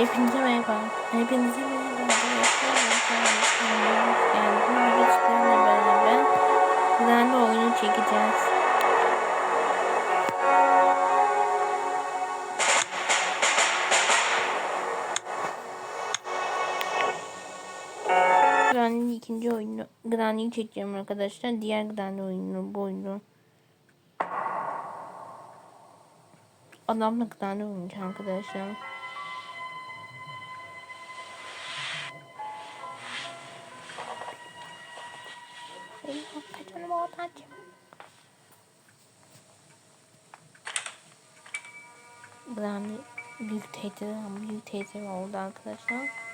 Hepinize merhaba. Hepinize merhaba arkadaşlar. Yani bu videolarla beraber bir oyunu çekeceğiz. Granny'nin ikinci oyunu Granny'yi çekeceğim arkadaşlar. Diğer Granny oyunu bu oyunu. Adamla Granny oynayacağım arkadaşlar. Büyük teyze oldu arkadaşlar.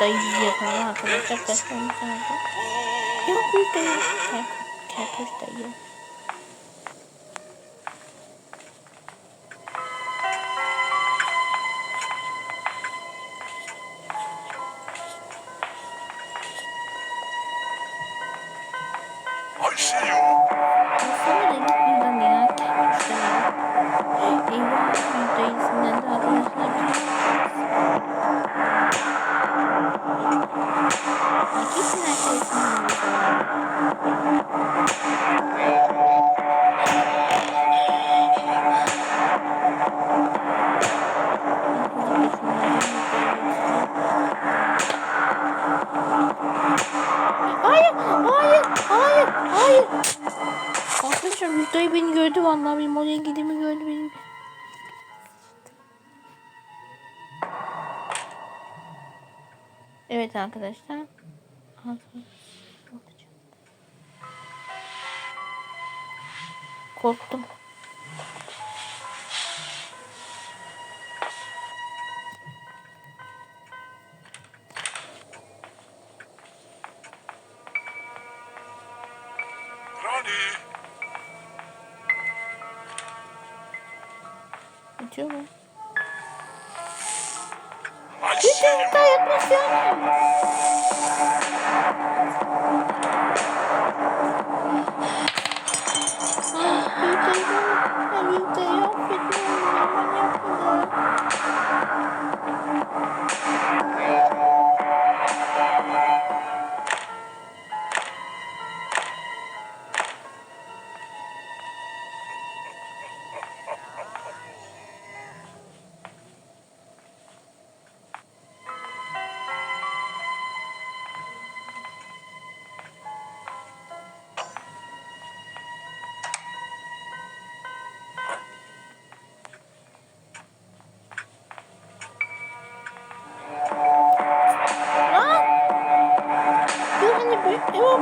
Bir dayı yakaladı arkadaşlar. Kaçmamız lazım. Yok bir dayı. Kertoş dayı. I see you. Hayır, hayır, hayır, hayır. Arkadaşlar Müftayı beni gördü vallahi benim oraya gördü benim. Evet arkadaşlar. Korktum.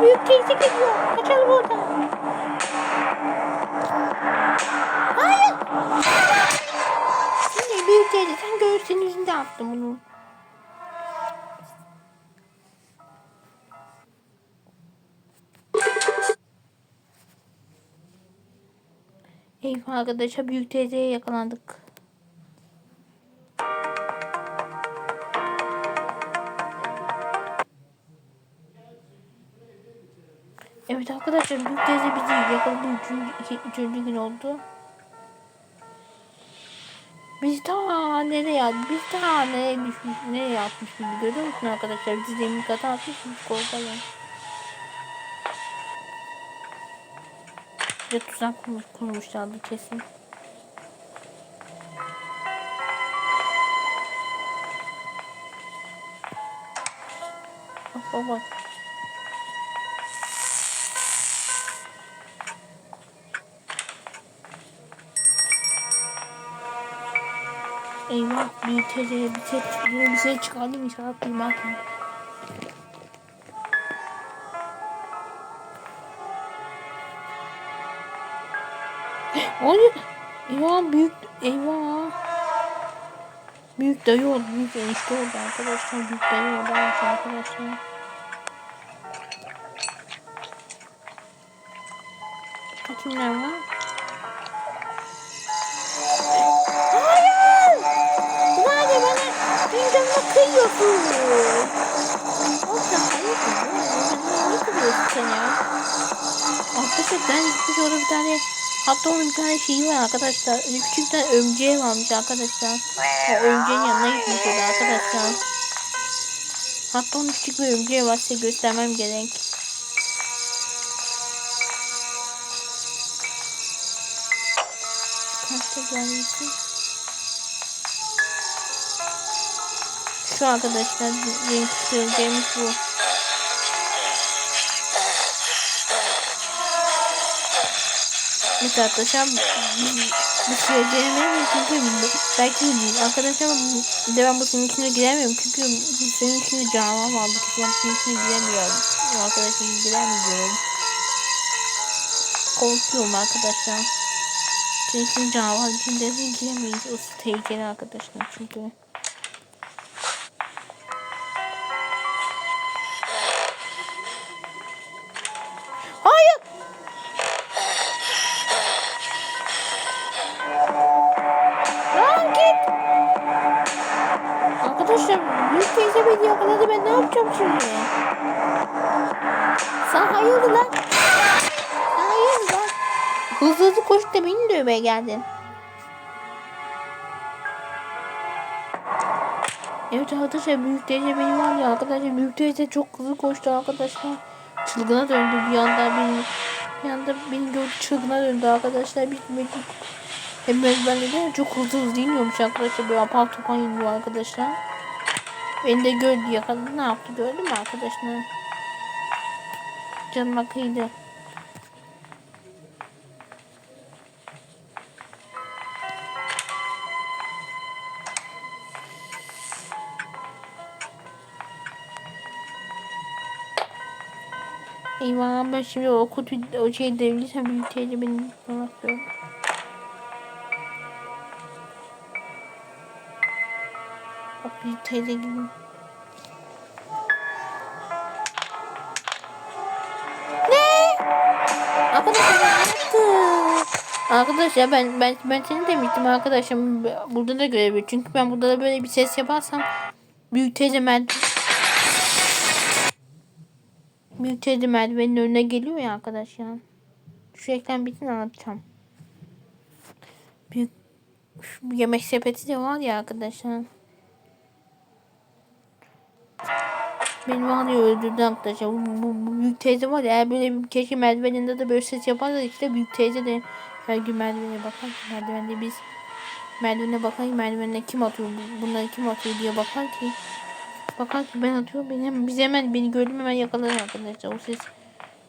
Büyük, teyze geliyor. Kaçalım oradan. Hayır! Şimdi büyük teyze sen göğsünün yüzünde attın bunu. Eyvah arkadaşlar büyük teyzeye yakalandık. Evet arkadaşlar büyük teyze bizi yakaladı. Üçüncü, iki, üçüncü gün oldu. Biz ta nereye biz ta nereye düşmüş nereye yapmış gibi görüyor musun arkadaşlar? Biz zemin kata atmışız korkayım. Bir de tuzak kurmuş, kurmuşlardı kesin. Bak bak bak. Kıymak bir TC bir set bir set çıkardım inşallah kıymak mı? Hayır. Eyvah büyük eyvah. Büyük dayı oldu. Büyük enişte oldu arkadaşlar. Büyük dayı oldu arkadaşlar. Kaçınlar var? Arkadaşlar ben gitmiş orada bir tane hatta onun bir tane şeyi var arkadaşlar. Küçük tane örümceği varmış arkadaşlar. O örümceğin yanına gitmiş orada arkadaşlar. Hatta onun küçük bir örümceği var size göstermem gerek. Kaçta gelmişti? Şu arkadaşlar renk göreceğimiz bu. Mesela arkadaşlar bu söyleyeceğim çünkü belki arkadaşlar bir de ben bu senin içine giremiyorum çünkü senin içinde canavar var bu kısmı senin içine giremiyorum. Arkadaşlar giremiyorum. Korkuyorum arkadaşlar. İçinde canavar içinde de giremeyiz o tehlikeli arkadaşlar çünkü Evet arkadaşlar büyük teyze benim var ya arkadaşlar büyük teyze çok hızlı koştu arkadaşlar. Çılgına döndü bir anda beni bir anda beni gördü çılgına döndü arkadaşlar bitmedi. Hem ezberledi çok hızlı hızlı iniyormuş arkadaşlar böyle apar topar iniyor arkadaşlar. Beni de gördü yakaladı ne yaptı gördün mü arkadaşlar? Canıma kıydı. Eyvah ben şimdi o kutu o şey devliysem büyük teyze beni bırakıyor. Bak büyük teyze gibi. Ne? Arkadaşlar? Arkadaşlar ben ben ben seni demiştim arkadaşım burada da görebilir. Çünkü ben burada da böyle bir ses yaparsam büyük teyze ben Teyze merdivenin önüne geliyor ya arkadaşlar. Şu ekran bitsin anlatacağım. Büyük şu yemek sepeti de var ya arkadaşlar. Beni var ya öldürdü arkadaşlar. Bu, bu, bu büyük teyze var ya eğer böyle bir keşke merdiveninde de böyle ses yaparsa işte büyük teyze de her gün merdivene bakar ki merdivende biz merdivene bakar ki merdivenine kim atıyor bu- bunları kim atıyor diye bakar ki bakar ki ben atıyorum beni hemen, biz hemen beni gördüm hemen yakalar arkadaşlar. O ses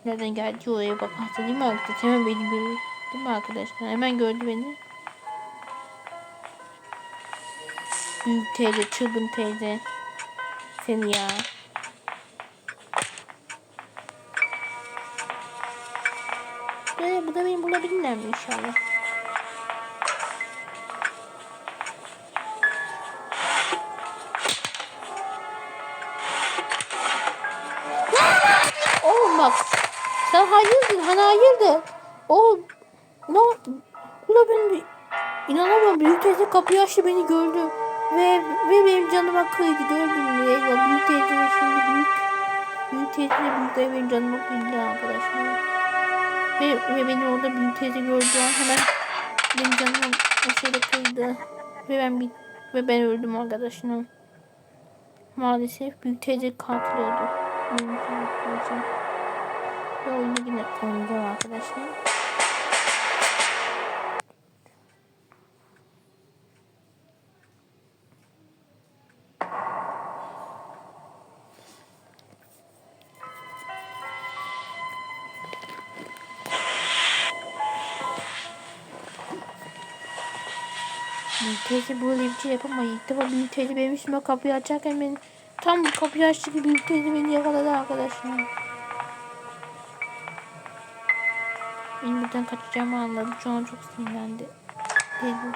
nereden geldi oraya bakarsa değil mi arkadaşlar hemen beni görür değil mi arkadaşlar? Hemen gördü beni. Büyük teyze çılgın teyze. Seni ya. Böyle bu da beni bulabilirler mi inşallah Hani hayırdır? Oğlum. Ulan. Ulan ben bir... İnanamıyorum. Büyük teyze kapıyı açtı beni gördü. Ve, ve benim canıma kıydı. Gördün mü? Eyvah. Büyük teyze de şimdi büyük. Büyük teyze de büyük teyze benim canıma kıydı arkadaşlar. Ve, ve beni orada büyük teyze gördü. Hemen benim canıma o şeyde kıydı. Ve ben bir, ve ben öldüm arkadaşlar. Maalesef büyük teyze katil oldu. Benim. Ve oyunu yine oynayacağım arkadaşlar. Teyze böyle bir şey yapamayız. İlk defa büyük teyze benim üstüme kapıyı açarken beni tam kapıyı açtı ki büyük teyze beni yakaladı arkadaşlar. Benim buradan kaçacağımı anladı. Şu an çok sinirlendi. Teyze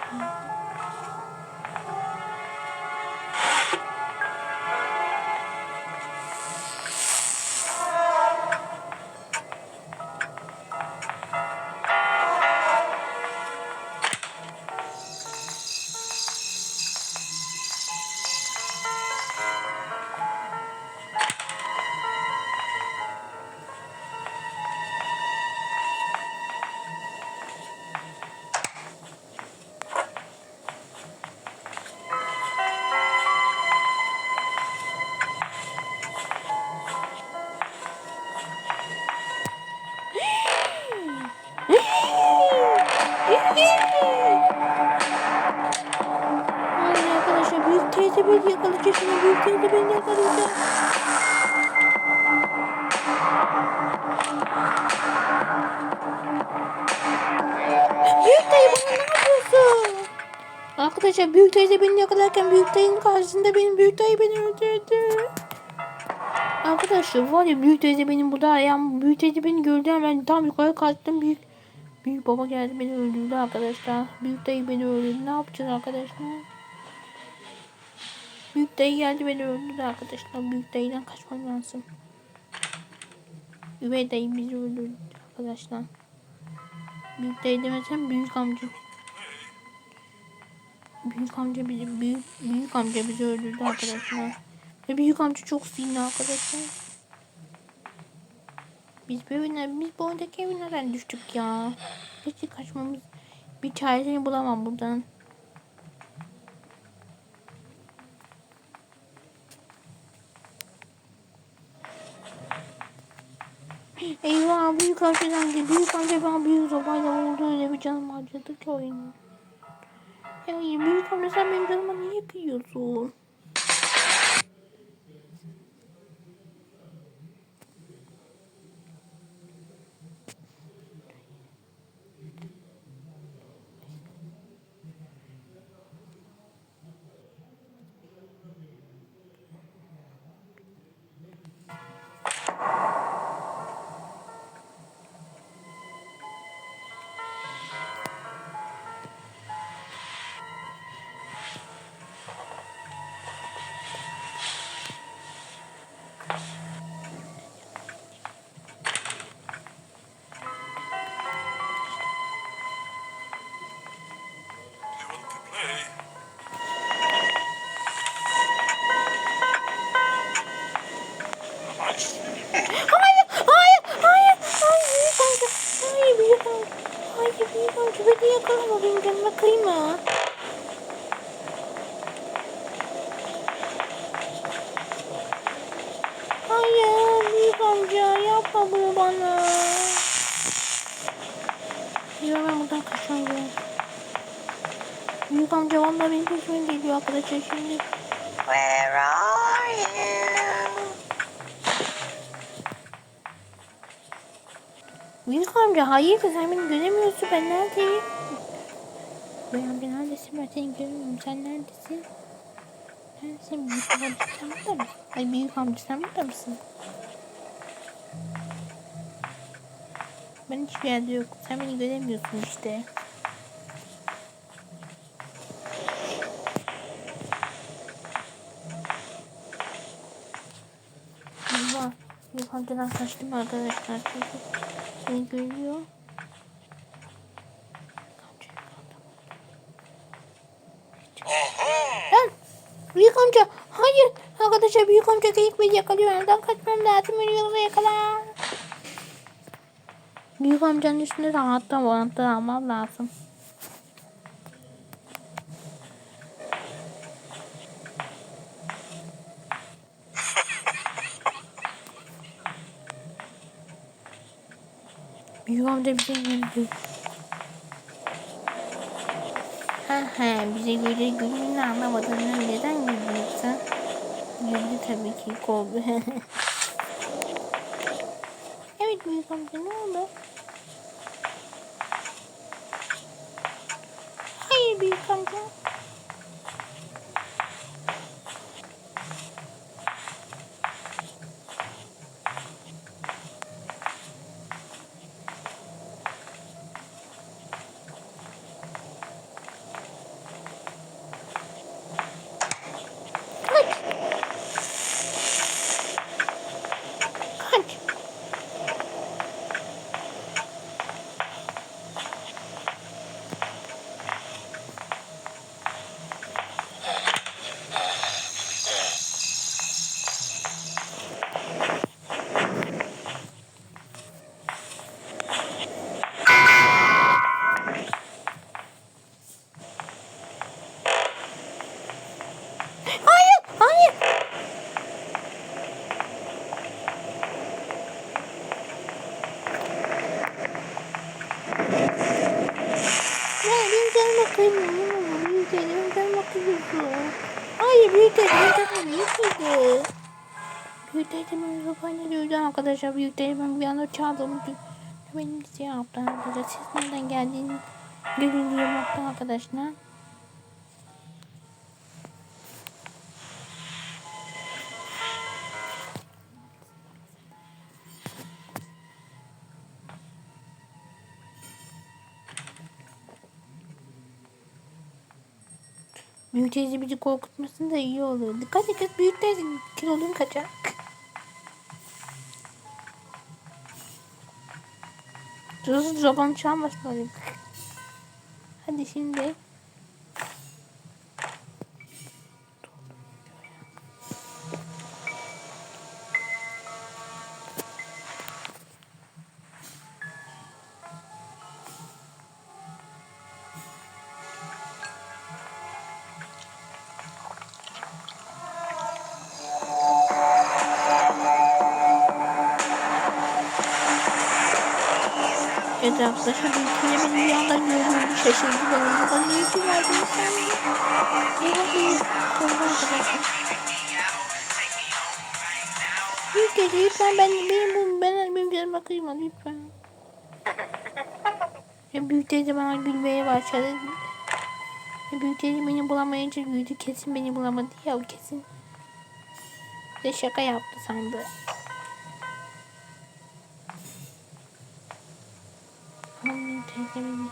Arkadaşlar büyük teyze beni yakalarken büyük dayının karşısında benim büyük dayı beni öldürdü. Arkadaşlar var ya büyük teyze benim burada ayağım büyük teyze beni gördü hemen tam yukarı kaçtım büyük büyük baba geldi beni öldürdü arkadaşlar. Büyük dayı beni öldürdü. Ne yapacağız arkadaşlar? Büyük dayı geldi beni öldürdü arkadaşlar. Büyük dayıdan kaçmam lazım. Üvey dayı bizi öldürdü arkadaşlar. Büyük dayı demesem büyük amca. Büyük amca bizi büyük büyük amca bizi öldürdü arkadaşlar. Ve büyük amca çok sinirli arkadaşlar. Biz bu evine, biz bu oyundaki evine düştük ya? Hiç kaçmamız bir çaresini bulamam buradan. Eyvah büyük amcadan geldi. Büyük amca bana büyük zobayla vurdu öyle bir canım acıdı ki oyun. Ya büyük amca sen benim canıma niye kıyıyorsun? Bunu bana. Ya ben buradan kaçamıyorum. Büyük amca vallahi benim peşime geliyor arkadaşlar şimdi. Where are you? Büyük amca hayır sen beni göremiyorsun ben neredeyim? Büyük amca neredesin ben seni göremiyorum sen neredesin? Neredesin büyük amca sen burada mısın? Ay büyük amca sen burada mısın? Ben hiçbir yerde yok sen beni göremiyorsun işte. Büyük amcadan kaçtım arkadaşlar çünkü beni görüyor. Büyük amca hayır arkadaşlar büyük amca geyik beni yakalıyor oradan kaçmam lazım beni yoksa yakalar. Büyük amcanın üstünde de anahtar var anahtar almam lazım. Büyük amca bize güldü. Ha ha bize göre gülünü anlamadığını neden güldüysen? Güldü tabii ki korku. amca ne oldu? Ya canıma kıymıyor. Benim canıma kıyıyorsun. Hayır. Büyük teyze. Büyük teyze büyük sopayla dövdü arkadaşlar. Büyük teyzem bir anda çaldığımı benim şey yaptı arkadaşlar. Siz nereden geldiğini görün diye baktı arkadaşlar. Büyük teyze bizi korkutmasın da iyi olur. Dikkat et büyük teyze kilolun kaçar. Dur zaman çalmasın. Hadi şimdi. Arkadaşlar ülkeye beni bir anda gördüğümü şaşırdı. Ben ondan ne verdiğini sandım. Eyvah iyi. Oldu arkadaşlar. Ülkece lütfen ben, benim, ben, benim canıma kıyma lütfen. Ya büyük teyze bana gülmeye başladı. Ya büyük teyze beni bulamayınca güldü. Kesin beni bulamadı ya kesin. Bir de şaka yaptı sandı. Aman teyze beni.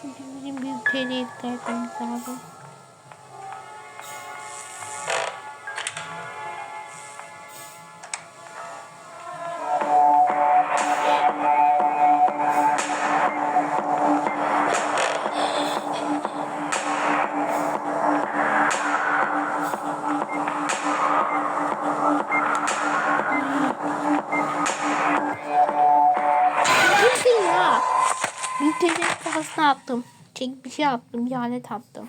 Şimdi bizim büyük teyzeye dikkat etmemiz şey attım. Bir alet attım.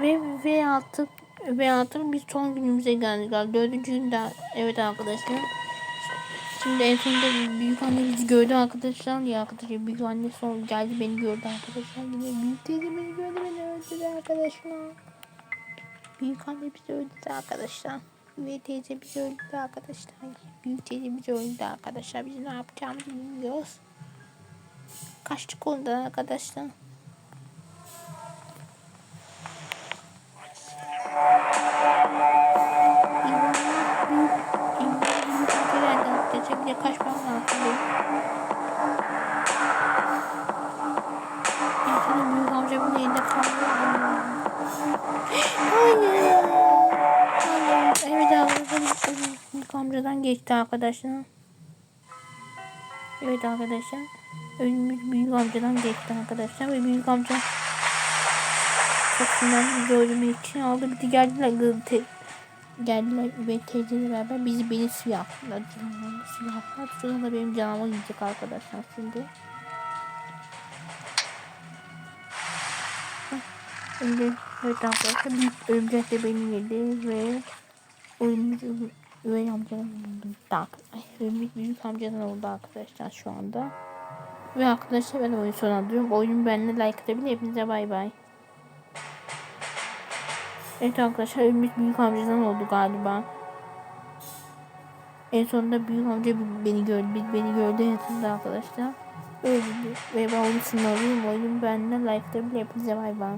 Ve ve artık ve artık biz son günümüze geldik. Dördüncü günde evet arkadaşlar. Şimdi en sonunda büyük anne bizi gördü arkadaşlar. Ya arkadaşlar büyük anne son geldi beni gördü arkadaşlar. Yine büyük teyze beni gördü beni öldürdü arkadaşlar. Büyük anne bizi öldürdü arkadaşlar. Büyük teyze bizi öldürdü arkadaşlar. Büyük teyze bizi öldürdü arkadaşlar. Biz ne yapacağımızı bilmiyoruz. Kaçtık ondan arkadaşlar. Arkadaşlar. Evet arkadaşlar. Ölümümüz büyük amcadan geçti arkadaşlar. Ve büyük amca çok sinirli bizi öldürmek için aldı. Bir de geldiler gıdı geldiler ve teyzeyle beraber bizi beni silahlar canlarını silahlar sonra da benim canıma gidecek arkadaşlar şimdi şimdi evet arkadaşlar büyük örümcek de beni yedi ve oyunumuz üvey amcadan oldu örümcek büyük amcadan oldu arkadaşlar şu anda ve arkadaşlar ben oyun sonlandırıyorum oyunu benimle like atabilir hepinize bay bay Evet arkadaşlar Ümit büyük amcadan oldu galiba. En sonunda büyük amca beni gördü. Beni gördü en sonunda arkadaşlar. Öyle ve ben onu sınavıyorum. Oyunun benimle like'da bile hepinize bay bay.